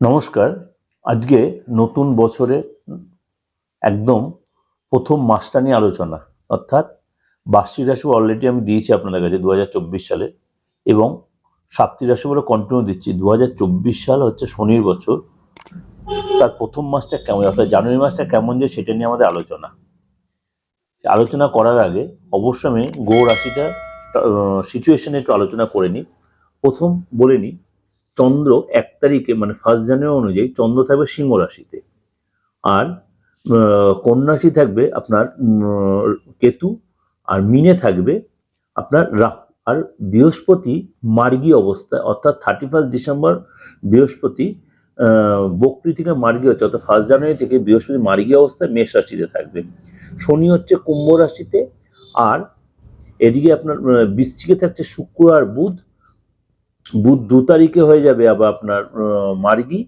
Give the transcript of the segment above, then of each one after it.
নমস্কার। আজকে নতুন বছরে একদম প্রথম মাসটা নিয়ে আলোচনা, অর্থাৎ বার্ষিক রাশি অলরেডি আমি দিয়েছি আপনাদের কাছে দু হাজার চব্বিশ সালে এবং সাপ্তাহিক রাশি বলে কন্টিনিউ দিচ্ছি। দু হাজার চব্বিশ সাল হচ্ছে শনির বছর। তার প্রথম মাসটা কেমন, অর্থাৎ জানুয়ারি মাসটা কেমন যে সেটা নিয়ে আমাদের আলোচনা। আলোচনা করার আগে অবশ্যই আমি গো রাশিটা সিচুয়েশনে একটু আলোচনা করে নিই। প্রথম বলে নিই চন্দ্র এক তারিখে মানে ফার্স্ট জানুয়ারি অনুযায়ী চন্দ্র থাকবে সিংহ রাশিতে। আর আহ, কন্যা রাশি থাকবে আপনার কেতু আর মিনে থাকবে আপনার রাহু। আর বৃহস্পতি মার্গী অবস্থায় অর্থাৎ থার্টি ফার্স্ট ডিসেম্বর বৃহস্পতি বকরি থেকে মার্গী হচ্ছে অর্থাৎ ফার্স্ট জানুয়ারি থেকে বৃহস্পতি মার্গী অবস্থায় মেষ রাশিতে থাকবে। শনি হচ্ছে কুম্ভ রাশিতে আর এদিকে আপনার বৃশ্চিকে থাকছে শুক্র আর বুধ বুধ দু তারিখে হয়ে যাবে আবার আপনার মার্গি।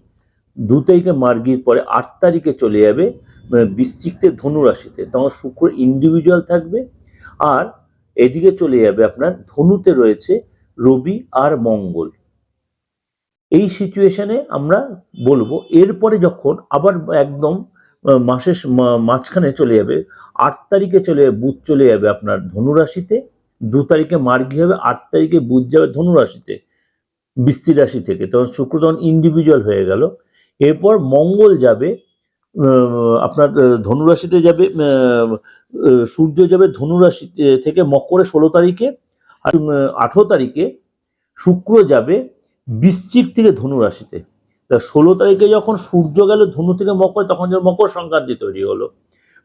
দু তারিখে মার্গির পরে আট তারিখে চলে যাবে আহ, বৃশ্চিকতে ধনু রাশিতে। তখন শুক্র ইন্ডিভিজুয়াল থাকবে আর এদিকে চলে যাবে আপনার ধনুতে রয়েছে রবি আর মঙ্গল। এই সিচুয়েশনে আমরা বলব এরপরে যখন আবার একদম মাসের মাঝখানে চলে যাবে আট তারিখে চলে যাবে বুধ চলে যাবে আপনার ধনুরাশিতে দু তারিখে মার্গি হবে আট তারিখে বুধ যাবে ধনু রাশিতে। বৃষ্টি রাশি থেকে। তখন শুক্র তখন ইন্ডিভিজুয়াল হয়ে গেল। এরপর মঙ্গল যাবে আপনার ধনুরাশিতে যাবে সূর্য যাবে ধনুরাশি থেকে মকরে ষোলো তারিখে আর আঠেরো তারিখে শুক্র যাবে বৃশ্চিক থেকে ধনুরাশিতে। তা ষোলো তারিখে যখন সূর্য গেল, ধনু থেকে মকর, তখন যখন মকর সংক্রান্তি তৈরি হলো।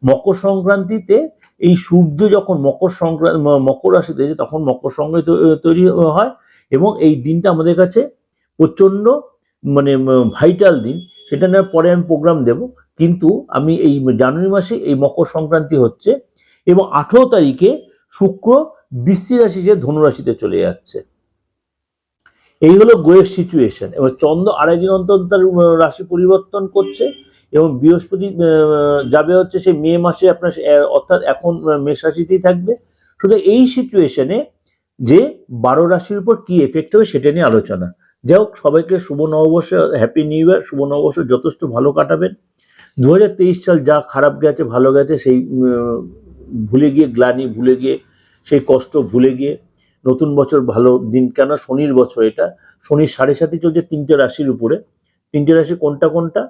মকর সংক্রান্তিতে এই সূর্য যখন মকর সংক্রান্তি মকর রাশিতে তখন মকর সংক্রান্তি তৈরি হয়। এবং এই দিনটা আমাদের কাছে প্রচণ্ড মানে ভাইটাল দিন। সেটা নিয়ে পরে আমি প্রোগ্রাম দেব। কিন্তু আমি এই জানুয়ারি মাসে এই মকর সংক্রান্তি হচ্ছে এবং আঠেরো তারিখে শুক্র বৃষ্টি রাশি যে ধনুরাশিতে চলে যাচ্ছে। এই হলো গোয়ের সিচুয়েশন এবার চন্দ্র আড়াই দিন অন্তর তার রাশি পরিবর্তন করছে এবং বৃহস্পতি যাবে হচ্ছে সে মে মাসে আপনার, অর্থাৎ এখন মেষ রাশিতেই থাকবে। শুধু এই সিচুয়েশনে যে বারো রাশির উপর কি এফেক্ট হবে সেটা নিয়ে আলোচনা। যাই হোক, সবাইকে শুভ নববর্ষ হ্যাপি নিউ ইয়ার শুভ নববর্ষ, যথেষ্ট ভালো কাটাবেন। দু হাজার তেইশ সাল যা খারাপ গেছে, ভালো গেছে, সেই ভুলে গিয়ে, গ্লানি ভুলে গিয়ে, সেই কষ্ট ভুলে গিয়ে, নতুন বছর ভালো দিন কেন? শনির বছর এটা। শনির সাড়ে সাথে চলছে তিনটে রাশির উপরে। তিনটে রাশি কোনটা কোনটা?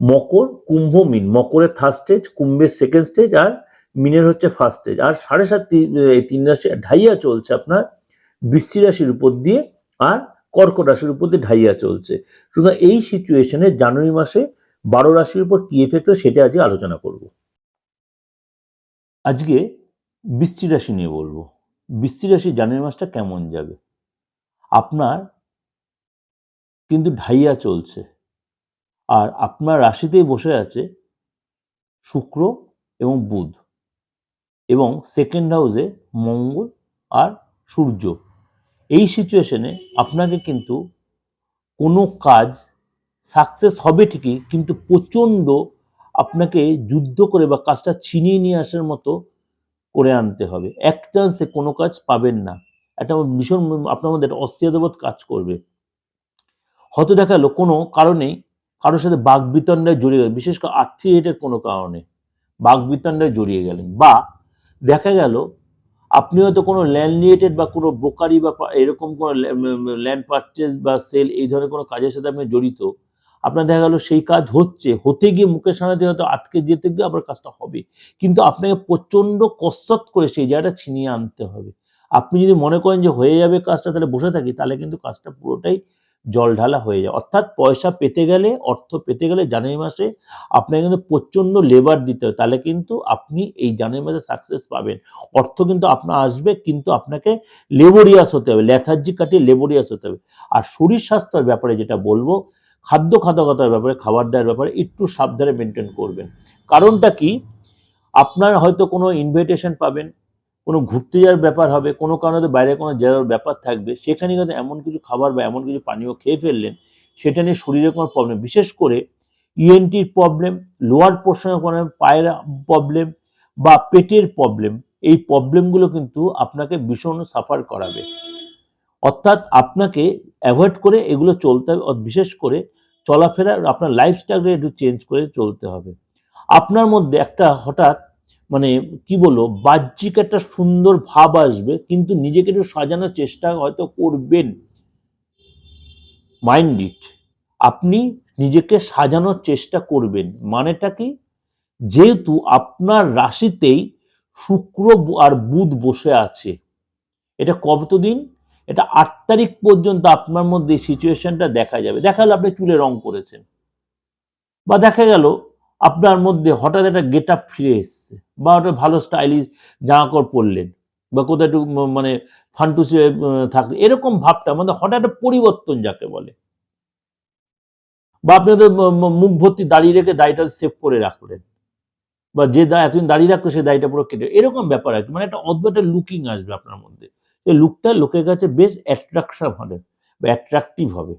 মকর, কুম্ভ মিন। মকরের থার্ড স্টেজ কুম্ভের সেকেন্ড স্টেজ আর মিনের হচ্ছে ফার্স্ট স্টেজ আর সাড়ে সাত তিন রাশি ঢাইয়া চলছে আপনার বৃষ্টি রাশির উপর দিয়ে আর কর্কট রাশির উপর দিয়ে ঢাইয়া চলছে। সুতরাং এই সিচুয়েশনে জানুয়ারি মাসে বারো রাশির উপর কি এফেক্ট হয় সেটা আজকে আলোচনা করব। আজকে বৃষ্টি রাশি নিয়ে বলব। বৃষ্টি রাশি জানুয়ারি মাসটা কেমন যাবে? আপনার কিন্তু ঢাইয়া চলছে। আর আপনার রাশিতেই বসে আছে শুক্র এবং বুধ। এবং সেকেন্ড হাউসে মঙ্গল আর সূর্য। এই সিচুয়েশনে আপনাকে কিন্তু কোনো কাজ সাকসেস হবে ঠিকই, কিন্তু প্রচণ্ড আপনাকে যুদ্ধ করে বা কাজটা ছিনিয়ে নিয়ে আসার মতো করে আনতে হবে। এক চান্সে কোনো কাজ পাবেন না। একটা ভীষণ আপনার মধ্যে একটা অস্থিরতাবোধ কাজ করবে। হয়তো দেখা গেলো কোনো কারণেই কারোর সাথে বাঘ বিতণ্ডায় জড়িয়ে গেল বিশেষ করে আর্থিক কোনো কারণে বাঘ বিতণ্ডায় জড়িয়ে গেলেন বা দেখা গেল, আপনি হয়তো কোনো ল্যান্ড রিলেটেড বা কোনো ব্রোকারি বা এরকম কোনো ল্যান্ড পারচেস বা সেল এই ধরনের কোনো কাজের সাথে আপনি জড়িত, আপনার দেখা গেল সেই কাজ হচ্ছে, হতে গিয়ে মুখের সামনে হয়তো আটকে যেতে গিয়ে আপনার কাজটা হবে। কিন্তু আপনাকে প্রচণ্ড কসরত করে সেই জায়গাটা ছিনিয়ে আনতে হবে। আপনি যদি মনে করেন যে হয়ে যাবে কাজটা, তাহলে বসে থাকি, তাহলে কিন্তু কাজটা পুরোটাই জল ঢালা হয়ে যায়। অর্থাৎ পয়সা পেতে গেলে, অর্থ পেতে গেলে জানুয়ারি মাসে আপনাকে কিন্তু প্রচণ্ড লেবার দিতে হবে তাহলে কিন্তু আপনি এই জানুয়ারি মাসে সাকসেস পাবেন। অর্থ কিন্তু আপনার আসবে, কিন্তু আপনাকে লেবোরিয়াস হতে হবে। ল্যাথার্জি কাটিয়ে লেবোরিয়াস হতে হবে। আর শরীর স্বাস্থ্যের ব্যাপারে যেটা বলব খাদ্য খাদ্যগতার ব্যাপারে, খাবার দাবার ব্যাপারে একটু সাবধানে মেনটেন করবেন। কারণটা কি? আপনার হয়তো কোনো ইনভিটেশন পাবেন কোনো ঘুরতে যাওয়ার ব্যাপার হবে, কোনো কারণে বাইরে কোনো যাওয়ার ব্যাপার থাকবে, সেখানে কিন্তু এমন কিছু খাবার বা এমন কিছু পানীয় খেয়ে ফেললেন, সেটা নিয়ে শরীরে কোনো প্রবলেম বিশেষ করে ইএনটির প্রবলেম লোয়ার পোর্শনের কোনো পায়ের প্রবলেম বা পেটের প্রবলেম এই প্রবলেমগুলো কিন্তু আপনাকে ভীষণ সাফার করাবে। অর্থাৎ আপনাকে অ্যাভয়েড করে এগুলো চলতে হবে বিশেষ করে চলাফেরা, আপনার লাইফস্টাইলকে একটু চেঞ্জ করে চলতে হবে। আপনার মধ্যে একটা হঠাৎ মানে কি বলব, বাহ্যিক একটা সুন্দর ভাব আসবে, কিন্তু নিজেকে একটু সাজানোর চেষ্টা হয়তো করবেন। মাইন্ড ইট আপনি নিজেকে সাজানোর চেষ্টা করবেন। মানেটা কি? যেহেতু আপনার রাশিতেই শুক্র আর বুধ বসে আছে। এটা কতদিন? এটা আট তারিখ পর্যন্ত আপনার মধ্যে সিচুয়েশনটা দেখা যাবে। দেখা গেল আপনি চুলে রং করেছেন। বা দেখা গেল আপনার মধ্যে হঠাৎ একটা গেট আপ ফিরে এসছে বা একটা ভালো স্টাইলিশ জামা কাপড় পরলেন বা কোথাও একটু মানে ফান্টুসে থাকলে এরকম ভাবটা মানে হঠাৎ একটা পরিবর্তন যাকে বলে। বা আপনি তো মুখ ভর্তি দাঁড়িয়ে রেখে দাড়িটা সেভ করে রাখলেন। বা যে দা- এতদিন দাঁড়িয়ে রাখতো সেই দাড়িটা পুরো কেটে, এরকম ব্যাপার আর কি মানে একটা অদ্ভুত একটা লুকিং আসবে আপনার মধ্যে। এই লুকটা লোকের কাছে বেশ অ্যাট্রাকশন হবে, বা অ্যাট্রাকটিভ হবে।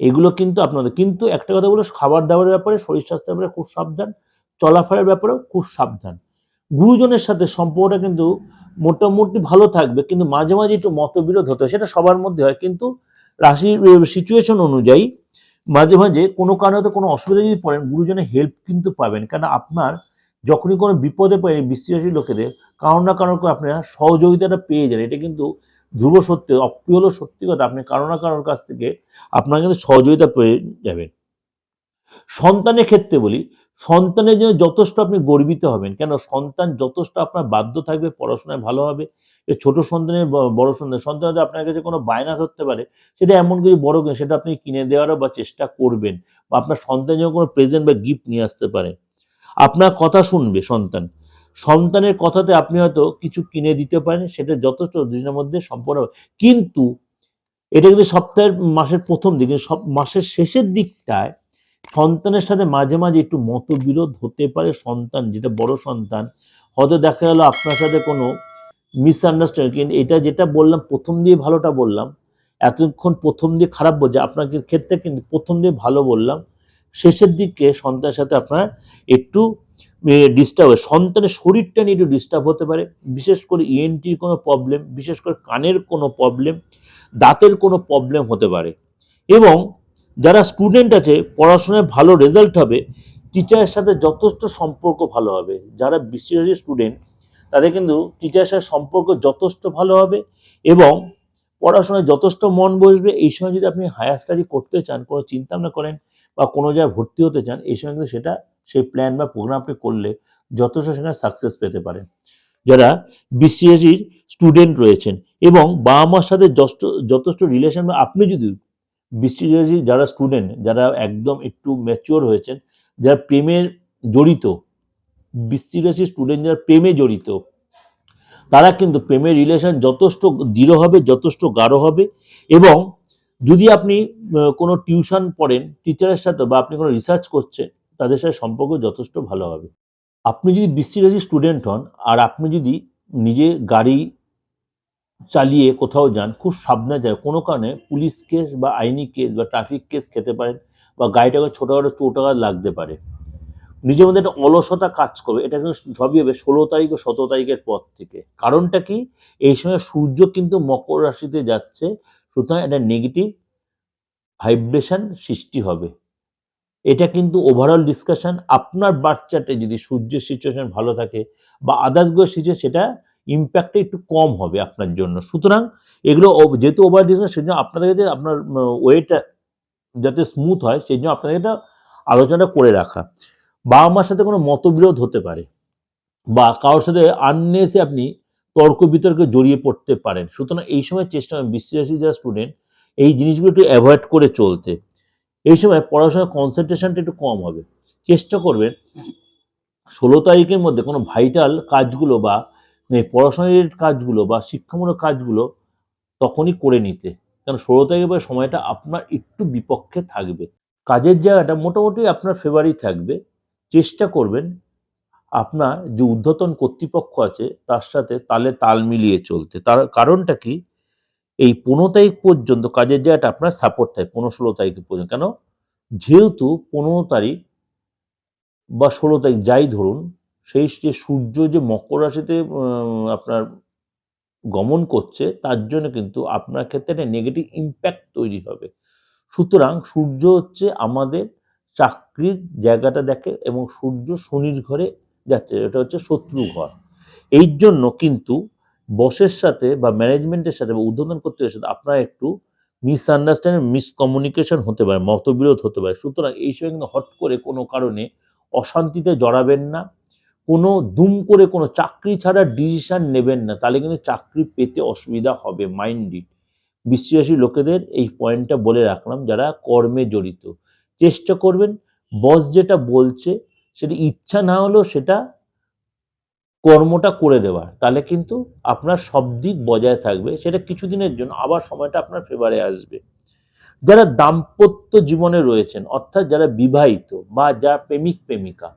এগুলো কিন্তু আপনাদের, কিন্তু একটা কথা বলো খাবার দাবারের ব্যাপারে, শরীর স্বাস্থ্যের ব্যাপারে খুব সাবধান, চলাফেরার ব্যাপারেও খুব সাবধান। গুরুজনের সাথে সম্পর্কটা কিন্তু মোটামুটি ভালো থাকবে, কিন্তু মাঝে মাঝে একটু মতবিরোধ হতে হয়, সেটা সবার মধ্যে হয়, কিন্তু রাশির সিচুয়েশন অনুযায়ী মাঝে মাঝে কোনো কারণে হয়তো কোনো অসুবিধা যদি পড়েন, গুরুজনের হেল্প কিন্তু পাবেন। কারণ আপনার যখনই কোনো বিপদে পড়ে বিশ্বাসী লোকেদের কারও না কারও করে আপনারা সহযোগিতাটা পেয়ে যান, এটা কিন্তু ধ্রুব সত্য, অপ্রিয় হলেও সত্যি কথা, আপনি কারও না কারোর কাছ থেকে আপনার কিন্তু সহযোগিতা পেয়ে যাবেন। সন্তানের ক্ষেত্রে বলি, সন্তানের জন্য যথেষ্ট আপনি গর্বিত হবেন। কেন? সন্তান যথেষ্ট আপনার বাধ্য থাকবে, পড়াশোনায় ভালো হবে। এ ছোট সন্তানের বড় সন্তান সন্তান যদি আপনার কাছে কোনো বায়না ধরতে পারে, সেটা এমন কিছু বড় সেটা আপনি কিনে দেওয়ারও বা চেষ্টা করবেন। বা আপনার সন্তান যেন কোনো প্রেজেন্ট বা গিফট নিয়ে আসতে পারে। আপনার কথা শুনবে সন্তান। সন্তানের কথাতে আপনি হয়তো কিছু কিনে দিতে পারেন, সেটা যথেষ্ট দুজনের মধ্যে হবে। কিন্তু এটা কিন্তু সপ্তাহের মাসের প্রথম দিকে, সব মাসের শেষের দিকটায় সন্তানের সাথে মাঝে মাঝে একটু মতবিরোধ হতে পারে সন্তান, যেটা বড় সন্তান হয়তো দেখা গেল আপনার সাথে কোনো মিসআন্ডারস্ট্যান্ডিং কিন্তু এটা যেটা বললাম, প্রথম দিয়ে ভালোটা বললাম, এতক্ষণ প্রথম দিয়ে খারাপ বলছে আপনার ক্ষেত্রে কিন্তু প্রথম দিয়ে ভালো বললাম শেষের দিকে সন্তানের সাথে আপনার একটু ডিস্টার্ব হয়। সন্তানের শরীরটা নিয়ে একটু ডিস্টার্ব হতে পারে। বিশেষ করে ইএনটির কোনো প্রবলেম বিশেষ করে কানের কোনো প্রবলেম দাঁতের কোনো প্রবলেম হতে পারে। এবং যারা স্টুডেন্ট আছে, পড়াশোনায় ভালো রেজাল্ট হবে টিচারের সাথে যথেষ্ট সম্পর্ক ভালো হবে। যারা বিশ্বজি স্টুডেন্ট তাদের কিন্তু টিচারের সাথে সম্পর্ক যথেষ্ট ভালো হবে এবং পড়াশোনায় যথেষ্ট মন বসবে। এই সময় যদি আপনি হায়ার স্টাডি করতে চান, কোনো চিন্তা ভাবনা করেন বা কোনো জায়গায় ভর্তি হতে চান, এই সময় কিন্তু সেটা সেই প্ল্যান বা প্রোগ্রাম আপনি করলে যথেষ্ট সেখানে সাকসেস পেতে পারেন। যারা বিসিএসির স্টুডেন্ট রয়েছেন এবং বাবা মার সাথে যথেষ্ট রিলেশন বা আপনি যদি বিসিএসি যারা স্টুডেন্ট যারা একদম একটু ম্যাচিওর হয়েছেন, যারা প্রেমের জড়িত বিসিএসি স্টুডেন্ট যারা প্রেমে জড়িত, তারা কিন্তু প্রেমের রিলেশন যথেষ্ট দৃঢ় হবে, যথেষ্ট গাঢ় হবে এবং যদি আপনি কোনো টিউশন পড়েন, টিচারের সাথে বা আপনি কোনো রিসার্চ করছেন, তাদের সাথে সম্পর্ক যথেষ্ট ভালো হবে। আপনি যদি বিসিএসি স্টুডেন্ট হন, আর আপনি যদি নিজে গাড়ি চালিয়ে কোথাও যান, খুব সাবধানে যায় কোনো কারণে পুলিশ কেস বা আইনি কেস বা ট্রাফিক কেস খেতে পারেন বা গাড়িটাকে ছোটোখাটো চোট আঘাত লাগতে পারে। নিজের মধ্যে একটা অলসতা কাজ করবে। এটা কিন্তু সবই হবে ষোলো তারিখ ও সতেরো তারিখের পর থেকে। কারণটা কি? এই সময় সূর্য কিন্তু মকর রাশিতে যাচ্ছে। সুতরাং একটা নেগেটিভ ভাইব্রেশন সৃষ্টি হবে। এটা কিন্তু ওভারঅল ডিসকাশন আপনার বাচ্চাতে যদি সূর্যের সিচুয়েশন ভালো থাকে বা আদার্স গ্রহ সিচুয়েশন সেটা ইম্প্যাক্টটা একটু কম হবে আপনার জন্য। সুতরাং এগুলো যেহেতু ওভার ডিসকাশন সেই জন্য আপনাদের কাছে আপনার ওয়েটা যাতে স্মুথ হয় সেই জন্য আপনাদের এটা আলোচনা করে রাখা। বাবা মার সাথে কোনো মতবিরোধ হতে পারে বা কারোর সাথে আননেসে আপনি তর্ক বিতর্কে জড়িয়ে পড়তে পারেন। সুতরাং এই সময় চেষ্টা করবেন বিশ্বাসী যারা স্টুডেন্ট এই জিনিসগুলো একটু অ্যাভয়েড করে চলতে। এই সময় পড়াশোনার কনসেন্ট্রেশনটা একটু কম হবে। চেষ্টা করবেন ষোলো তারিখের মধ্যে কোনো ভাইটাল কাজগুলো বা এই পড়াশোনার কাজগুলো বা শিক্ষামূলক কাজগুলো তখনই করে নিতে। কারণ ষোলো তারিখের পরে সময়টা আপনার একটু বিপক্ষে থাকবে। কাজের জায়গাটা মোটামুটি আপনার ফেভারই থাকবে। চেষ্টা করবেন আপনার যে ঊর্ধ্বতন কর্তৃপক্ষ আছে, তার সাথে তালে তাল মিলিয়ে চলতে। তার কারণটা কি? এই পনেরো তারিখ পর্যন্ত কাজের জায়গাটা আপনার সাপোর্ট থাকে, পনেরো ষোলো তারিখ পর্যন্ত। কেন? যেহেতু পনেরো তারিখ বা ষোলো তারিখ যাই ধরুন, সেই যে সূর্য যে মকর রাশিতে আপনার গমন করছে, তার জন্য কিন্তু আপনার ক্ষেত্রে একটা নেগেটিভ ইম্প্যাক্ট তৈরি হবে। সুতরাং সূর্য হচ্ছে আমাদের চাকরির জায়গাটা দেখে এবং সূর্য শনির ঘরে যাচ্ছে, এটা হচ্ছে শত্রু ঘর এই জন্য কিন্তু বসের সাথে বা ম্যানেজমেন্টের সাথে বা উদ্বোধন করতে সাথে আপনার একটু মিসআন্ডারস্ট্যান্ডিং মিসকমিউনিকেশন হতে পারে, মতবিরোধ হতে পারে। সুতরাং এই সময় কিন্তু হট করে কোনো কারণে অশান্তিতে জড়াবেন না, কোনো দুম করে কোনো চাকরি ছাড়া ডিসিশন নেবেন না, তাহলে কিন্তু চাকরি পেতে অসুবিধা হবে মাইন্ডেড বিশ্বাসী লোকেদের এই পয়েন্টটা বলে রাখলাম, যারা কর্মে জড়িত। চেষ্টা করবেন বস যেটা বলছে সেটা ইচ্ছা না হলেও সেটা কর্মটা করে দেওয়ার। তাহলে কিন্তু আপনার সব দিক বজায় থাকবে। সেটা কিছুদিনের জন্য, আবার সময়টা আপনার ফেভারে আসবে। যারা দাম্পত্য জীবনে রয়েছেন, অর্থাৎ যারা বিবাহিত বা যারা প্রেমিক, প্রেমিকা,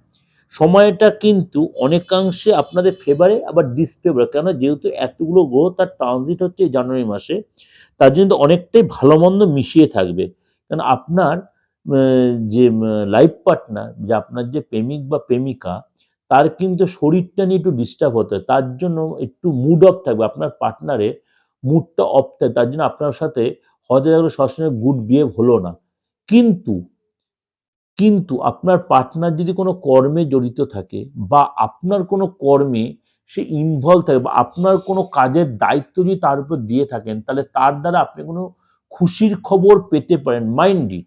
সময়টা কিন্তু অনেকাংশে আপনাদের ফেভারে আবার ডিসফেভারে কেন যেহেতু এতগুলো গ্রহ, তার ট্রানজিট হচ্ছে জানুয়ারি মাসে, তার জন্য অনেকটাই ভালো মন্দ মিশিয়ে থাকবে। কারণ আপনার যে লাইফ পার্টনার যে আপনার যে প্রেমিক বা প্রেমিকা, তার কিন্তু শরীরটা নিয়ে একটু ডিস্টার্ব হতে তার জন্য একটু মুড অফ থাকবে। আপনার পার্টনারের মুডটা অফ থাকে। তার জন্য আপনার সাথে হয়তো দেখল সবসময় গুড বিহেভ হলো না। কিন্তু কিন্তু আপনার পার্টনার যদি কোনো কর্মে জড়িত থাকে বা আপনার কোনো কর্মে সে ইনভলভ থাকে বা আপনার কোনো কাজের দায়িত্ব যদি তার উপর দিয়ে থাকেন, তাহলে তার দ্বারা আপনি কোনো খুশির খবর পেতে পারেন। মাইন্ডলি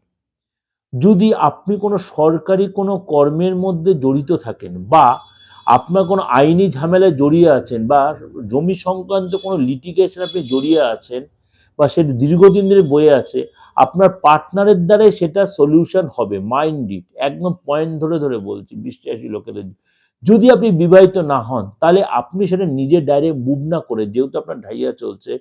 যদি আপনি কোনো সরকারি কোনো কর্মের মধ্যে জড়িত থাকেন বা আপনার কোনো আইনি ঝামেলায় জড়িয়ে আছেন বা জমি সংক্রান্ত কোনো লিটিগেশন আপনি জড়িয়ে আছেন বা সেটা দীর্ঘদিন ধরে বয়ে আছে, আপনার পার্টনারের দ্বারাই সেটা সলিউশন হবে মাইন্ডেড একদম পয়েন্ট ধরে ধরে বলছি, বিশ্বাসী লোকেদের। যদি আপনি বিবাহিত না হন, তাহলে আপনি সেটা নিজে ডাইরেক্ট মুভ না করে, যেহেতু আপনার ঢাইয়া চলছে,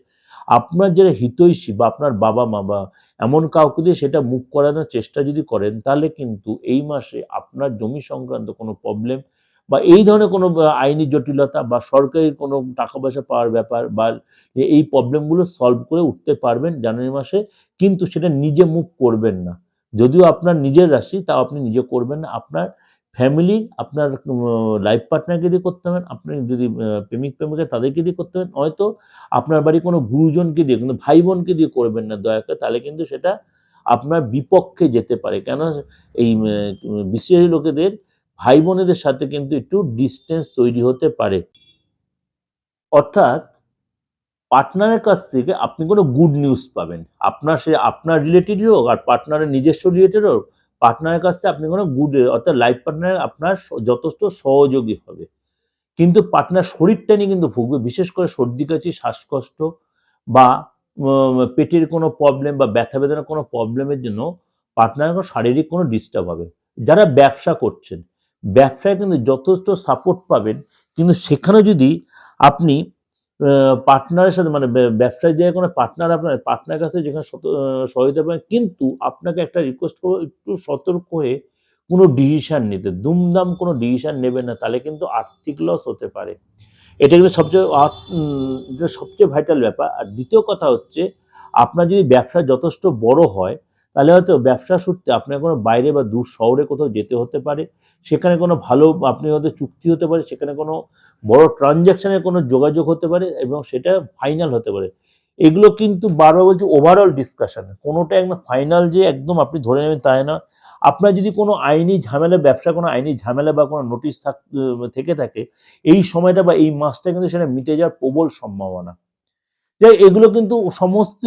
আপনার যারা হিতৈষী বা আপনার বাবা মা বা এমন কাউকে দিয়ে সেটা মুখ করানোর চেষ্টা যদি করেন, তাহলে কিন্তু এই মাসে আপনার জমি সংক্রান্ত কোনো প্রবলেম বা এই ধরনের কোনো আইনি জটিলতা বা সরকারি কোনো টাকা পয়সা পাওয়ার ব্যাপার বা এই প্রবলেমগুলো সলভ করে উঠতে পারবেন জানুয়ারি মাসে, কিন্তু সেটা নিজে মুখ করবেন না। যদিও আপনার নিজের রাশি, তাও আপনি নিজে করবেন না। আপনার ফ্যামিলি আপনার লাইফ পার্টনারকে দিয়ে করতে হবেন আপনি যদি প্রেমিক প্রেমিকা তাদেরকে দিয়ে করতে হবেন হয়তো আপনার বাড়ি কোনো গুরুজনকে দিয়ে কিন্তু ভাই বোনকে দিয়ে করবেন না দয়া করে, তাহলে কিন্তু সেটা আপনার বিপক্ষে যেতে পারে। কেন এই বিশ্বাসী লোকেদের ভাই বোনেদের সাথে কিন্তু একটু ডিস্টেন্স তৈরি হতে পারে। অর্থাৎ পার্টনারের কাছ থেকে আপনি কোনো গুড নিউজ পাবেন। আপনার সে, আপনার রিলেটেড হোক, আর পার্টনারের নিজস্ব রিলেটেড হোক পার্টনারের কাছ আপনি কোনো গুড অর্থাৎ লাইফ পার্টনার আপনার যথেষ্ট সহযোগী হবে। কিন্তু পার্টনার শরীরটা নিয়ে কিন্তু ভুগবে, বিশেষ করে সর্দি, কাশি, শ্বাসকষ্ট বা পেটের কোনো প্রবলেম বা ব্যথা বেদনার কোনো প্রবলেমের জন্য পার্টনারের কোনো শারীরিক কোনো ডিস্টার্ব হবে। যারা ব্যবসা করছেন, ব্যবসায় কিন্তু যথেষ্ট সাপোর্ট পাবেন। কিন্তু সেখানে যদি আপনি পার্টনারের সাথে মানে ব্য- ব্যবসায় যে কোনো পার্টনার আপনার পার্টনার কাছে যেখানে সহায়তা পাবেন, কিন্তু আপনাকে একটা রিকোয়েস্ট করব, একটু সতর্ক হয়ে কোনো ডিসিশন নিতে। দুমদাম কোনো ডিসিশন নেবেন না, তাহলে কিন্তু আর্থিক লস হতে পারে। এটা কিন্তু সবচেয়ে সবচেয়ে ভাইটাল ব্যাপার। আর দ্বিতীয় কথা হচ্ছে, আপনার যদি ব্যবসা যথেষ্ট বড় হয়, তাহলে হয়তো ব্যবসা সূত্রে আপনার কোনো বাইরে বা দূর শহরে কোথাও যেতে হতে পারে। সেখানে কোনো ভালো, আপনি হয়তো চুক্তি হতে পারে, সেখানে কোনো বড় ট্রানজ্যাকশনের কোনো যোগাযোগ হতে পারে এবং সেটা ফাইনাল হতে পারে। এগুলো কিন্তু বারবার বলছি ওভারঅল ডিসকাশন কোনোটা একদম ফাইনাল যে একদম আপনি ধরে নেবেন তাই না। আপনার যদি কোনো আইনি ঝামেলা ব্যবসা কোনো আইনি ঝামেলা বা কোনো নোটিশ থাক থেকে থাকে, এই সময়টা বা এই মাসটা কিন্তু সেটা মিটে যাওয়ার প্রবল সম্ভাবনা। যে এগুলো কিন্তু সমস্ত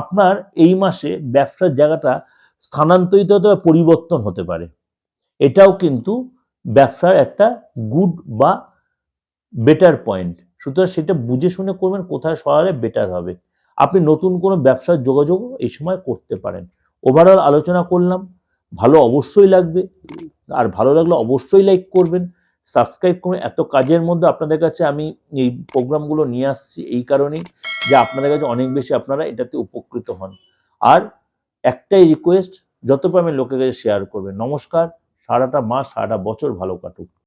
আপনার এই মাসে ব্যবসার জায়গাটা স্থানান্তরিত হতে বা পরিবর্তন হতে পারে। এটাও কিন্তু ব্যবসার একটা গুড বা বেটার পয়েন্ট সুতরাং সেটা বুঝে শুনে করবেন, কোথায় সরালে বেটার হবে। আপনি নতুন কোনো ব্যবসার যোগাযোগ এই সময় করতে পারেন। ওভারঅল আলোচনা করলাম। ভালো অবশ্যই লাগবে। আর ভালো লাগলে অবশ্যই লাইক করবেন। সাবস্ক্রাইব করুন। এত কাজের মধ্যে আপনাদের কাছে আমি এই প্রোগ্রামগুলো নিয়ে আসছি এই কারণেই যে আপনাদের কাছে অনেক বেশি আপনারা এটাতে উপকৃত হন। আর একটাই রিকোয়েস্ট যত পারবেন লোকের কাছে শেয়ার করবেন। নমস্কার। সারাটা মাস, সারাটা বছর ভালো কাটুক।